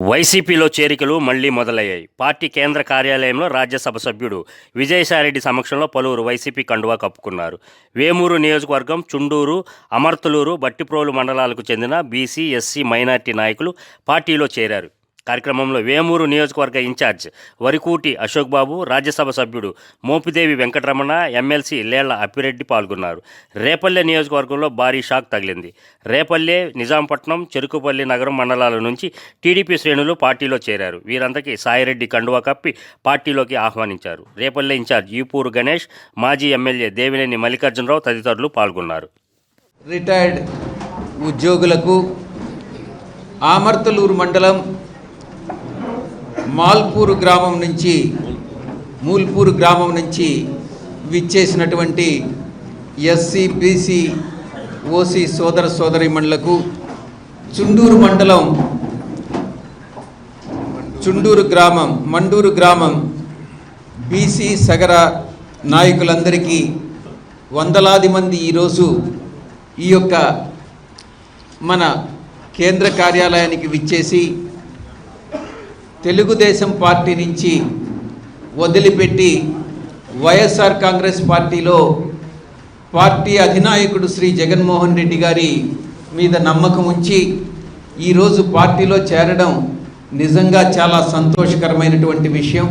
వైసీపీలో చేరికలు మళ్ళీ మొదలయ్యాయి. పార్టీ కేంద్ర కార్యాలయంలో రాజ్యసభ సభ్యుడు విజయసాయిరెడ్డి సమక్షంలో పలువురు వైసీపీ కండువా కప్పుకున్నారు. వేమూరు నియోజకవర్గం చుండూరు అమర్తలూరు బట్టిప్రోలు మండలాలకు చెందిన బీసీ ఎస్సీ మైనార్టీ నాయకులు పార్టీలో చేరారు. కార్యక్రమంలో వేమూరు నియోజకవర్గ ఇన్ఛార్జ్ వరికూటి అశోక్ బాబు రాజ్యసభ సభ్యుడు మోపిదేవి వెంకటరమణ ఎమ్మెల్సీ లేళ్ళ అప్పిరెడ్డి పాల్గొన్నారు. రేపల్లె నియోజకవర్గంలో భారీ షాక్ తగిలింది. రేపల్లె నిజాంపట్నం చెరుకుపల్లి నగరం మండలాల నుంచి టీడీపీ శ్రేణులు పార్టీలో చేరారు. వీరందరికీ సాయిరెడ్డి కండువా కప్పి పార్టీలోకి ఆహ్వానించారు. రేపల్లె ఇన్ఛార్జ్ ఈపూరు గణేష్ మాజీ ఎమ్మెల్యే దేవినేని మల్లికార్జునరావు తదితరులు పాల్గొన్నారు. రిటైర్డ్ ఉద్యోగులకు ఆమర్తలూరు మండలం మాల్పూరు గ్రామం నుంచి మూల్పూరు గ్రామం నుంచి విచ్చేసినటువంటి ఎస్సీ బీసీ ఓసీ సోదర సోదరిమణులకు చుండూరు మండలం చుండూరు గ్రామం మండూరు గ్రామం బీసీ సగర నాయకులందరికీ వందలాది మంది ఈరోజు ఈ యొక్క మన కేంద్ర కార్యాలయానికి విచ్చేసి తెలుగుదేశం పార్టీ నుంచి వదిలిపెట్టి వైఎస్ఆర్ కాంగ్రెస్ పార్టీలో పార్టీ అధినాయకుడు శ్రీ జగన్మోహన్ రెడ్డి గారి మీద నమ్మకం ఉంచి ఈరోజు పార్టీలో చేరడం నిజంగా చాలా సంతోషకరమైనటువంటి విషయం.